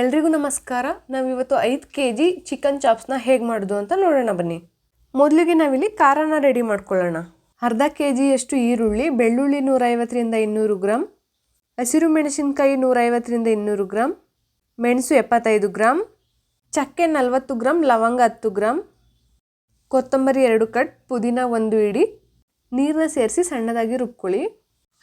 ಎಲ್ರಿಗೂ ನಮಸ್ಕಾರ. ನಾವಿವತ್ತು ಐದು ಕೆ ಜಿ ಚಿಕನ್ ಚಾಪ್ಸ್ನ ಹೇಗೆ ಮಾಡೋದು ಅಂತ ನೋಡೋಣ ಬನ್ನಿ. ಮೊದಲಿಗೆ ನಾವಿಲ್ಲಿ ಖಾರನ ರೆಡಿ ಮಾಡ್ಕೊಳ್ಳೋಣ. ಅರ್ಧ ಕೆ ಜಿಯಷ್ಟು ಈರುಳ್ಳಿ, ಬೆಳ್ಳುಳ್ಳಿ ನೂರೈವತ್ತರಿಂದ ಇನ್ನೂರು ಗ್ರಾಮ್ ಹಸಿರು ಮೆಣಸಿನಕಾಯಿ ನೂರೈವತ್ತರಿಂದ ಇನ್ನೂರು ಗ್ರಾಮ್ ಮೆಣಸು ಎಪ್ಪತ್ತೈದು ಗ್ರಾಮ್ ಚಕ್ಕೆ ನಲವತ್ತು ಗ್ರಾಮ್ ಲವಂಗ ಹತ್ತು ಗ್ರಾಮ್ ಕೊತ್ತಂಬರಿ ಎರಡು ಕಟ್, ಪುದೀನ ಒಂದು ಇಡಿ, ನೀರನ್ನ ಸೇರಿಸಿ ಸಣ್ಣದಾಗಿ ರುಬ್ಕೊಳ್ಳಿ.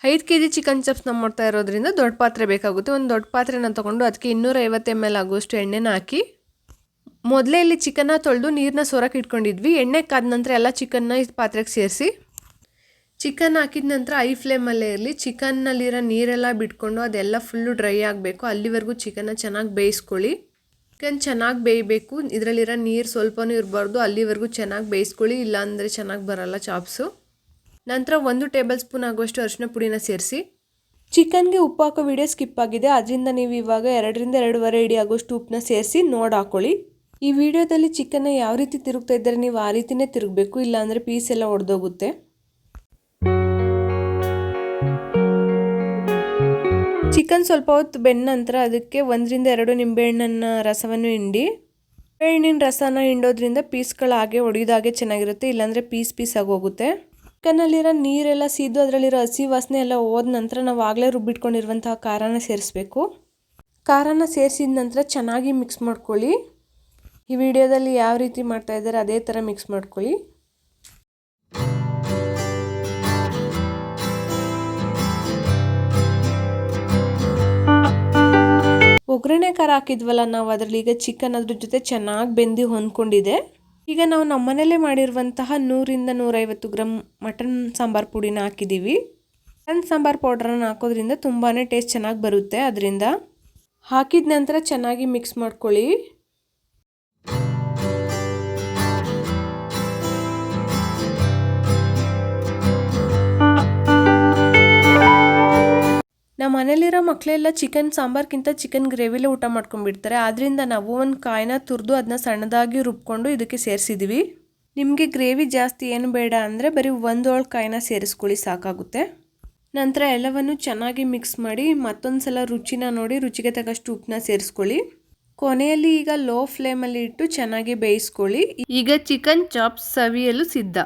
ಐದು ಕೆ ಜಿ ಚಿಕನ್ ಚಪ್ಸ್ ನಾವು ಮಾಡ್ತಾ ಇರೋದ್ರಿಂದ ದೊಡ್ಡ ಪಾತ್ರೆ ಬೇಕಾಗುತ್ತೆ. ಒಂದು ದೊಡ್ಡ ಪಾತ್ರೆನ ತೊಗೊಂಡು ಅದಕ್ಕೆ ಇನ್ನೂರೈವತ್ತು ಎಂ ಎಲ್ ಆಗುವಷ್ಟು ಎಣ್ಣೆನ ಹಾಕಿ, ಮೊದಲೇ ಇಲ್ಲಿ ಚಿಕನ್ನ ತೊಳೆದು ನೀರನ್ನ ಸೊರಕ್ಕೆ ಇಟ್ಕೊಂಡಿದ್ವಿ. ಎಣ್ಣೆ ಕಾದ ನಂತರ ಎಲ್ಲ ಚಿಕನ್ನ ಈ ಪಾತ್ರೆಗೆ ಸೇರಿಸಿ, ಚಿಕನ್ ಹಾಕಿದ ನಂತರ ಐ ಫ್ಲೇಮಲ್ಲೇ ಇರಲಿ, ಚಿಕನ್ನಲ್ಲಿರೋ ನೀರೆಲ್ಲ ಬಿಟ್ಕೊಂಡು ಅದೆಲ್ಲ ಫುಲ್ಲು ಡ್ರೈ ಆಗಬೇಕು. ಅಲ್ಲಿವರೆಗೂ ಚಿಕನ್ನ ಚೆನ್ನಾಗಿ ಬೇಯಿಸ್ಕೊಳ್ಳಿ. ಚಿಕನ್ ಚೆನ್ನಾಗಿ ಬೇಯಬೇಕು. ಇದರಲ್ಲಿರೋ ನೀರು ಸ್ವಲ್ಪನೂ ಇರಬಾರ್ದು. ಅಲ್ಲಿವರೆಗೂ ಚೆನ್ನಾಗಿ ಬೇಯಿಸ್ಕೊಳ್ಳಿ. ಇಲ್ಲಾಂದರೆ ಚೆನ್ನಾಗಿ ಬರಲ್ಲ ಚಾಪ್ಸು. ನಂತರ ಒಂದು ಟೇಬಲ್ ಸ್ಪೂನ್ ಆಗುವಷ್ಟು ಅರಿಶಿನ ಪುಡಿನ ಸೇರಿಸಿ. ಚಿಕನ್ಗೆ ಉಪ್ಪು ಹಾಕೋ ವಿಡಿಯೋ ಸ್ಕಿಪ್ ಆಗಿದೆ. ಅದರಿಂದ ನೀವು ಇವಾಗ ಎರಡರಿಂದ ಎರಡೂವರೆ ಇಡಿ ಆಗೋಷ್ಟು ಉಪ್ಪನ್ನ ಸೇರಿಸಿ ನೋಡಿ ಹಾಕೊಳ್ಳಿ. ಈ ವಿಡಿಯೋದಲ್ಲಿ ಚಿಕನ್ನ ಯಾವ ರೀತಿ ತಿರುಗ್ತಾ ಇದ್ದರೆ ನೀವು ಆ ರೀತಿಯೇ ತಿರುಗಬೇಕು, ಇಲ್ಲಾಂದರೆ ಪೀಸ್ ಎಲ್ಲ ಒಡೆದೋಗುತ್ತೆ. ಚಿಕನ್ ಸ್ವಲ್ಪ ಹೊತ್ತು ಬೆಂದ ನಂತರ ಅದಕ್ಕೆ ಒಂದರಿಂದ ಎರಡು ನಿಂಬೆಹಣ್ಣಿನ ರಸವನ್ನು ಹಿಂಡಿ. ನಿಂಬೆಹಣ್ಣಿನ ರಸನ ಹಿಂಡೋದ್ರಿಂದ ಪೀಸ್ಗಳಾಗೆ ಒಡೆಯೋದಾಗೆ ಚೆನ್ನಾಗಿರುತ್ತೆ, ಇಲ್ಲಾಂದರೆ ಪೀಸ್ ಪೀಸ್ ಆಗೋಗುತ್ತೆ. ಚಿಕನ್ನಲ್ಲಿರೋ ನೀರೆಲ್ಲ ಸೀದು ಅದರಲ್ಲಿರೋ ಹಸಿ ವಾಸನೆ ಎಲ್ಲ ಹೋದ ನಂತರ ನಾವು ಆಗಲೇ ರುಬ್ಬಿಟ್ಕೊಂಡಿರುವಂತಹ ಖಾರನ ಸೇರಿಸ್ಬೇಕು. ಖಾರನ ಸೇರಿಸಿದ ನಂತರ ಚೆನ್ನಾಗಿ ಮಿಕ್ಸ್ ಮಾಡ್ಕೊಳ್ಳಿ. ಈ ವಿಡಿಯೋದಲ್ಲಿ ಯಾವ ರೀತಿ ಮಾಡ್ತಾ ಇದ್ದಾರೆ ಅದೇ ಥರ ಮಿಕ್ಸ್ ಮಾಡ್ಕೊಳ್ಳಿ. ಒಗ್ಗರಣೆ ಖಾರ ಹಾಕಿದ್ವಲ್ಲ, ನಾವು ಅದರಲ್ಲಿ ಈಗ ಚಿಕನ್ ಅದ್ರ ಜೊತೆ ಚೆನ್ನಾಗಿ ಬೆಂದಿ ಹೊಂದ್ಕೊಂಡಿದೆ. ಈಗ ನಾವು ನಮ್ಮನೇಲೆ ಮಾಡಿರುವಂತಹ ನೂರಿಂದ ನೂರೈವತ್ತು ಗ್ರಾಮ್ ಮಟನ್ ಸಾಂಬಾರ್ ಪುಡಿನ ಹಾಕಿದ್ದೀವಿ. ಮಟನ್ ಸಾಂಬಾರ್ ಪೌಡ್ರನ್ನ ಹಾಕೋದ್ರಿಂದ ತುಂಬಾ ಟೇಸ್ಟ್ ಚೆನ್ನಾಗಿ ಬರುತ್ತೆ. ಅದರಿಂದ ಹಾಕಿದ ನಂತರ ಚೆನ್ನಾಗಿ ಮಿಕ್ಸ್ ಮಾಡ್ಕೊಳ್ಳಿ. ನಮ್ಮ ಮನೇಲಿರೋ ಮಕ್ಕಳೆಲ್ಲ ಚಿಕನ್ ಸಾಂಬಾರ್ಗಿಂತ ಚಿಕನ್ ಗ್ರೇವಿಲೇ ಊಟ ಮಾಡ್ಕೊಂಡ್ಬಿಡ್ತಾರೆ. ಆದ್ದರಿಂದ ನಾವು ಒಂದು ಕಾಯಿನ ತುರಿದು ಅದನ್ನ ಸಣ್ಣದಾಗಿ ರುಬ್ಕೊಂಡು ಇದಕ್ಕೆ ಸೇರಿಸಿದ್ವಿ. ನಿಮಗೆ ಗ್ರೇವಿ ಜಾಸ್ತಿ ಏನು ಬೇಡ ಅಂದರೆ ಬರೀ ಒಂದು ಒಳ ಕಾಯಿನ ಸೇರಿಸ್ಕೊಳ್ಳಿ, ಸಾಕಾಗುತ್ತೆ. ನಂತರ ಎಲ್ಲವನ್ನು ಚೆನ್ನಾಗಿ ಮಿಕ್ಸ್ ಮಾಡಿ ಮತ್ತೊಂದು ಸಲ ರುಚಿನ ನೋಡಿ ರುಚಿಗೆ ತಕ್ಕಷ್ಟು ಉಪ್ಪನ್ನ ಸೇರಿಸ್ಕೊಳ್ಳಿ. ಕೊನೆಯಲ್ಲಿ ಈಗ ಲೋ ಫ್ಲೇಮಲ್ಲಿ ಇಟ್ಟು ಚೆನ್ನಾಗಿ ಬೇಯಿಸ್ಕೊಳ್ಳಿ. ಈಗ ಚಿಕನ್ ಚಾಪ್ಸ್ ಸವಿಯಲು ಸಿದ್ಧ.